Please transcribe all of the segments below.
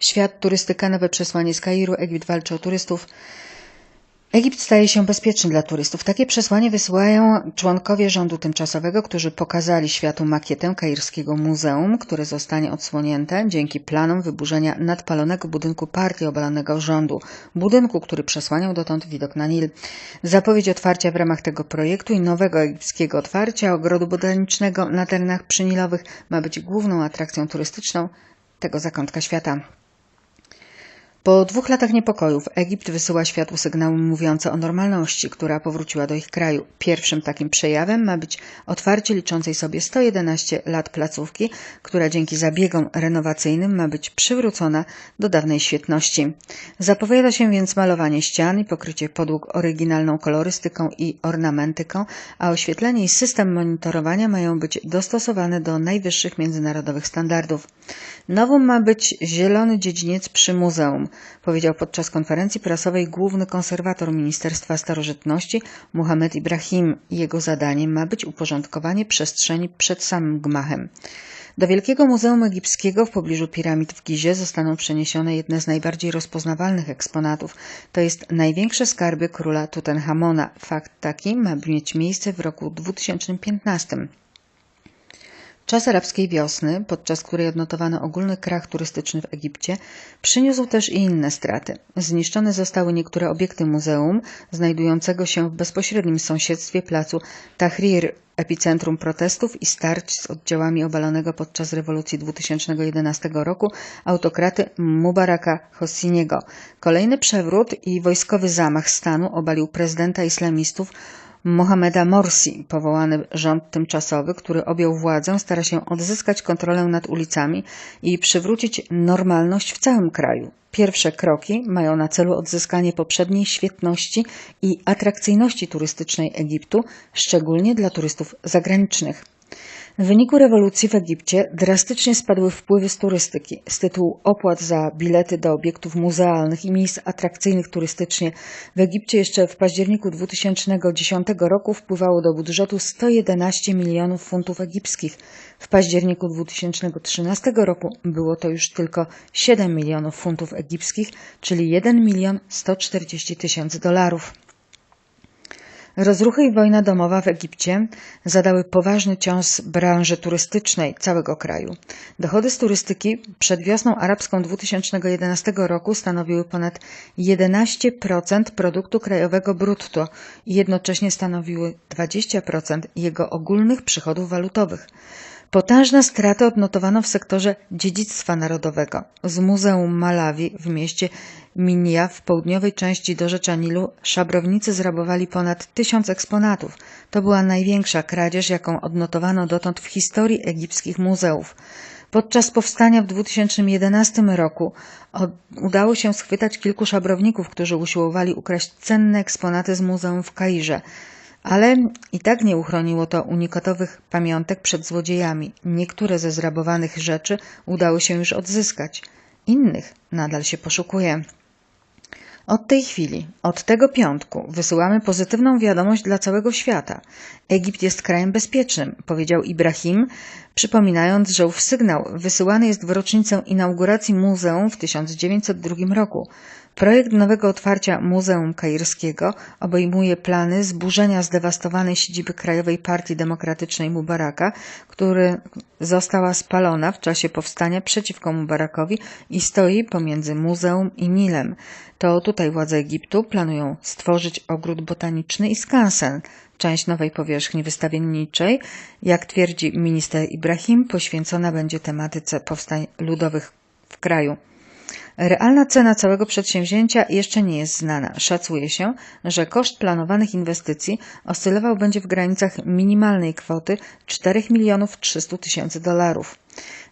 Świat, turystyka, nowe przesłanie z Kairu, Egipt walczy o turystów. Egipt staje się bezpieczny dla turystów. Takie przesłanie wysyłają członkowie rządu tymczasowego, którzy pokazali światu makietę kairskiego muzeum, które zostanie odsłonięte dzięki planom wyburzenia nadpalonego budynku partii obalonego rządu, budynku, który przesłaniał dotąd widok na Nil. Zapowiedź otwarcia w ramach tego projektu i nowego egipskiego otwarcia ogrodu botanicznego na terenach przynilowych ma być główną atrakcją turystyczną tego zakątka świata. Po dwóch latach niepokojów Egipt wysyła światu sygnały mówiące o normalności, która powróciła do ich kraju. Pierwszym takim przejawem ma być otwarcie liczącej sobie 111 lat placówki, która dzięki zabiegom renowacyjnym ma być przywrócona do dawnej świetności. Zapowiada się więc malowanie ścian i pokrycie podłóg oryginalną kolorystyką i ornamentyką, a oświetlenie i system monitorowania mają być dostosowane do najwyższych międzynarodowych standardów. Nowym ma być zielony dziedziniec przy muzeum, powiedział podczas konferencji prasowej główny konserwator Ministerstwa Starożytności Muhammad Ibrahim. Jego zadaniem ma być uporządkowanie przestrzeni przed samym gmachem. Do Wielkiego Muzeum Egipskiego w pobliżu piramid w Gizie zostaną przeniesione jedne z najbardziej rozpoznawalnych eksponatów. To jest największe skarby króla Tutenchamona. Fakt taki ma mieć miejsce w roku 2015. Czas arabskiej wiosny, podczas której odnotowano ogólny krach turystyczny w Egipcie, przyniósł też i inne straty. Zniszczone zostały niektóre obiekty muzeum, znajdującego się w bezpośrednim sąsiedztwie placu Tahrir, epicentrum protestów i starć z oddziałami obalonego podczas rewolucji 2011 roku autokraty Mubaraka Hosiniego. Kolejny przewrót i wojskowy zamach stanu obalił prezydenta islamistów Mohameda Morsi, powołany rząd tymczasowy, który objął władzę, stara się odzyskać kontrolę nad ulicami i przywrócić normalność w całym kraju. Pierwsze kroki mają na celu odzyskanie poprzedniej świetności i atrakcyjności turystycznej Egiptu, szczególnie dla turystów zagranicznych. W wyniku rewolucji w Egipcie drastycznie spadły wpływy z turystyki. Z tytułu opłat za bilety do obiektów muzealnych i miejsc atrakcyjnych turystycznie w Egipcie jeszcze w październiku 2010 roku wpływało do budżetu 111 milionów funtów egipskich. W październiku 2013 roku było to już tylko 7 milionów funtów egipskich, czyli 1 milion 140 tysięcy dolarów. Rozruchy i wojna domowa w Egipcie zadały poważny cios branży turystycznej całego kraju. Dochody z turystyki przed wiosną arabską 2011 roku stanowiły ponad 11% produktu krajowego brutto i jednocześnie stanowiły 20% jego ogólnych przychodów walutowych. Potężne straty odnotowano w sektorze dziedzictwa narodowego. Z Muzeum Malawi w mieście Minia w południowej części dorzecza Nilu szabrownicy zrabowali ponad tysiąc eksponatów. To była największa kradzież, jaką odnotowano dotąd w historii egipskich muzeów. Podczas powstania w 2011 roku udało się schwytać kilku szabrowników, którzy usiłowali ukraść cenne eksponaty z muzeum w Kairze. Ale i tak nie uchroniło to unikatowych pamiątek przed złodziejami. Niektóre ze zrabowanych rzeczy udało się już odzyskać. Innych nadal się poszukuje. Od tej chwili, od tego piątku, wysyłamy pozytywną wiadomość dla całego świata. Egipt jest krajem bezpiecznym, powiedział Ibrahim, przypominając, że ów sygnał wysyłany jest w rocznicę inauguracji muzeum w 1902 roku. Projekt nowego otwarcia Muzeum Kairskiego obejmuje plany zburzenia zdewastowanej siedziby Krajowej Partii Demokratycznej Mubaraka, która została spalona w czasie powstania przeciwko Mubarakowi i stoi pomiędzy muzeum i Nilem. To tutaj władze Egiptu planują stworzyć ogród botaniczny i skansen, część nowej powierzchni wystawienniczej, jak twierdzi minister Ibrahim, poświęcona będzie tematyce powstań ludowych w kraju. Realna cena całego przedsięwzięcia jeszcze nie jest znana. Szacuje się, że koszt planowanych inwestycji oscylował będzie w granicach minimalnej kwoty 4 milionów 300 tysięcy dolarów.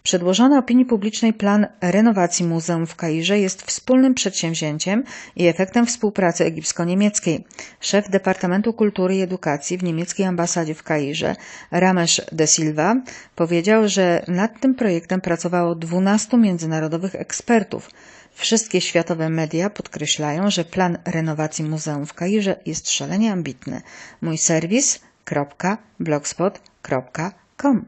Przedłożony opinii publicznej plan renowacji muzeum w Kairze jest wspólnym przedsięwzięciem i efektem współpracy egipsko-niemieckiej. Szef Departamentu Kultury i Edukacji w niemieckiej ambasadzie w Kairze, Ramesh de Silva, powiedział, że nad tym projektem pracowało 12 międzynarodowych ekspertów. Wszystkie światowe media podkreślają, że plan renowacji muzeum w Kairze jest szalenie ambitny. Mój serwis.blogspot.com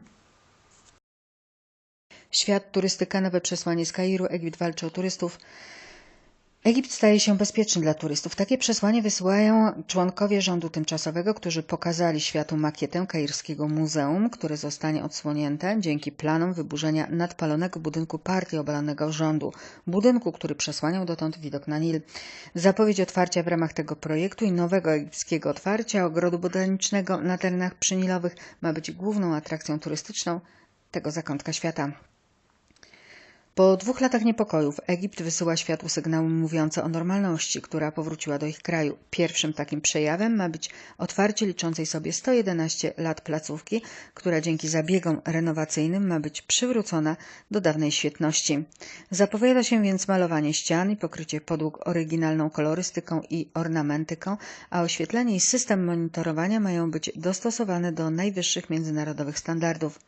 Świat, turystyka, nowe przesłanie z Kairu, Egipt walczy o turystów. Egipt staje się bezpieczny dla turystów. Takie przesłanie wysyłają członkowie rządu tymczasowego, którzy pokazali światu makietę kairskiego muzeum, które zostanie odsłonięte dzięki planom wyburzenia nadpalonego budynku partii obalonego rządu, budynku, który przesłaniał dotąd widok na Nil. Zapowiedź otwarcia w ramach tego projektu i nowego egipskiego otwarcia ogrodu botanicznego na terenach przynilowych ma być główną atrakcją turystyczną tego zakątka świata. Po dwóch latach niepokojów Egipt wysyła światu sygnały mówiące o normalności, która powróciła do ich kraju. Pierwszym takim przejawem ma być otwarcie liczącej sobie 111 lat placówki, która dzięki zabiegom renowacyjnym ma być przywrócona do dawnej świetności. Zapowiada się więc malowanie ścian i pokrycie podłóg oryginalną kolorystyką i ornamentyką, a oświetlenie i system monitorowania mają być dostosowane do najwyższych międzynarodowych standardów.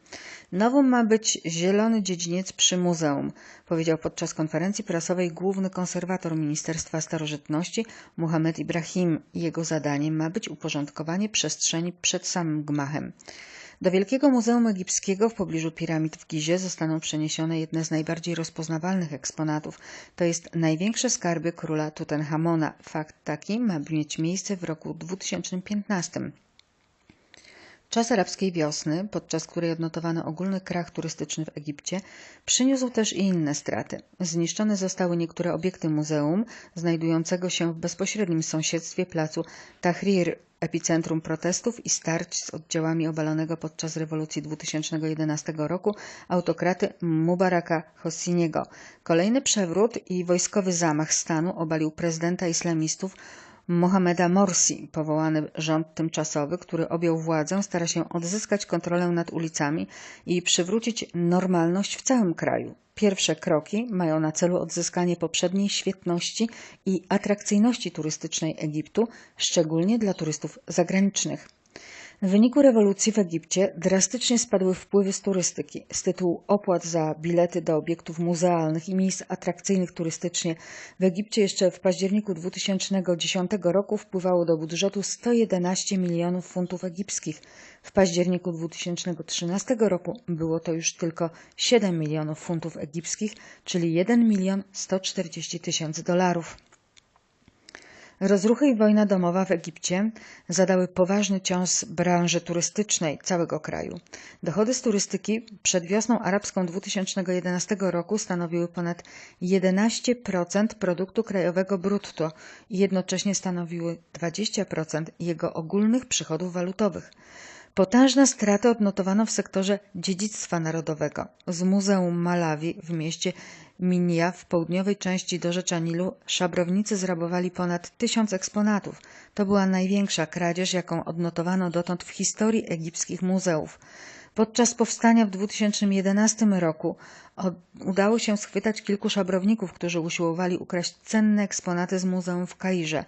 Nową ma być zielony dziedziniec przy muzeum, powiedział podczas konferencji prasowej główny konserwator Ministerstwa Starożytności Muhammad Ibrahim. Jego zadaniem ma być uporządkowanie przestrzeni przed samym gmachem. Do Wielkiego Muzeum Egipskiego w pobliżu piramid w Gizie zostaną przeniesione jedne z najbardziej rozpoznawalnych eksponatów. To jest największe skarby króla Tutenchamona. Fakt taki ma mieć miejsce w roku 2015. Czas arabskiej wiosny, podczas której odnotowano ogólny krach turystyczny w Egipcie, przyniósł też i inne straty. Zniszczone zostały niektóre obiekty muzeum, znajdującego się w bezpośrednim sąsiedztwie placu Tahrir, epicentrum protestów i starć z oddziałami obalonego podczas rewolucji 2011 roku autokraty Mubaraka Hosiniego. Kolejny przewrót i wojskowy zamach stanu obalił prezydenta islamistów Mohameda Morsi, powołany rząd tymczasowy, który objął władzę, stara się odzyskać kontrolę nad ulicami i przywrócić normalność w całym kraju. Pierwsze kroki mają na celu odzyskanie poprzedniej świetności i atrakcyjności turystycznej Egiptu, szczególnie dla turystów zagranicznych. W wyniku rewolucji w Egipcie drastycznie spadły wpływy z turystyki. Z tytułu opłat za bilety do obiektów muzealnych i miejsc atrakcyjnych turystycznie w Egipcie jeszcze w październiku 2010 roku wpływało do budżetu 111 milionów funtów egipskich. W październiku 2013 roku było to już tylko 7 milionów funtów egipskich, czyli 1 milion 140 tysięcy dolarów. Rozruchy i wojna domowa w Egipcie zadały poważny cios branży turystycznej całego kraju. Dochody z turystyki przed wiosną arabską 2011 roku stanowiły ponad 11% produktu krajowego brutto i jednocześnie stanowiły 20% jego ogólnych przychodów walutowych. Potężne straty odnotowano w sektorze dziedzictwa narodowego. Z Muzeum Malawi w mieście Minia w południowej części dorzecza Nilu szabrownicy zrabowali ponad tysiąc eksponatów. To była największa kradzież, jaką odnotowano dotąd w historii egipskich muzeów. Podczas powstania w 2011 roku udało się schwytać kilku szabrowników, którzy usiłowali ukraść cenne eksponaty z muzeum w Kairze.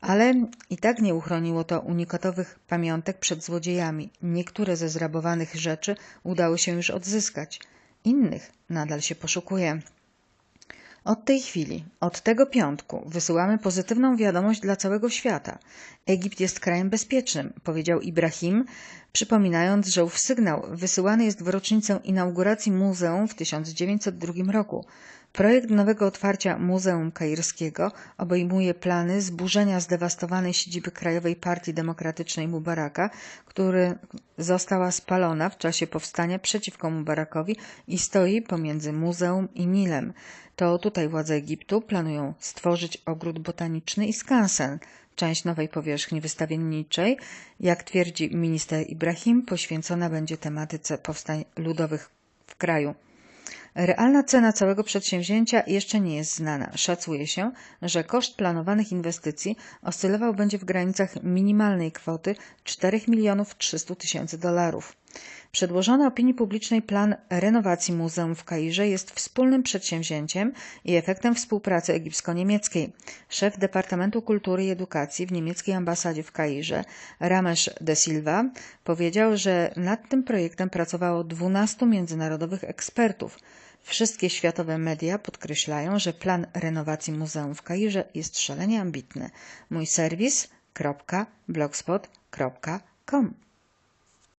Ale i tak nie uchroniło to unikatowych pamiątek przed złodziejami. Niektóre ze zrabowanych rzeczy udało się już odzyskać. Innych nadal się poszukuje. Od tej chwili, od tego piątku, wysyłamy pozytywną wiadomość dla całego świata. Egipt jest krajem bezpiecznym, powiedział Ibrahim, przypominając, że ów sygnał wysyłany jest w rocznicę inauguracji muzeum w 1902 roku. Projekt nowego otwarcia Muzeum Kairskiego obejmuje plany zburzenia zdewastowanej siedziby Krajowej Partii Demokratycznej Mubaraka, która została spalona w czasie powstania przeciwko Mubarakowi i stoi pomiędzy muzeum i Nilem. To tutaj władze Egiptu planują stworzyć ogród botaniczny i skansen, część nowej powierzchni wystawienniczej, jak twierdzi minister Ibrahim, poświęcona będzie tematyce powstań ludowych w kraju. Realna cena całego przedsięwzięcia jeszcze nie jest znana. Szacuje się, że koszt planowanych inwestycji oscylował będzie w granicach minimalnej kwoty 4 milionów 300 tysięcy dolarów. Przedłożony opinii publicznej plan renowacji muzeum w Kairze jest wspólnym przedsięwzięciem i efektem współpracy egipsko-niemieckiej. Szef Departamentu Kultury i Edukacji w niemieckiej ambasadzie w Kairze, Ramesh de Silva, powiedział, że nad tym projektem pracowało 12 międzynarodowych ekspertów. Wszystkie światowe media podkreślają, że plan renowacji muzeum w Kairze jest szalenie ambitny. Mój serwis.blogspot.com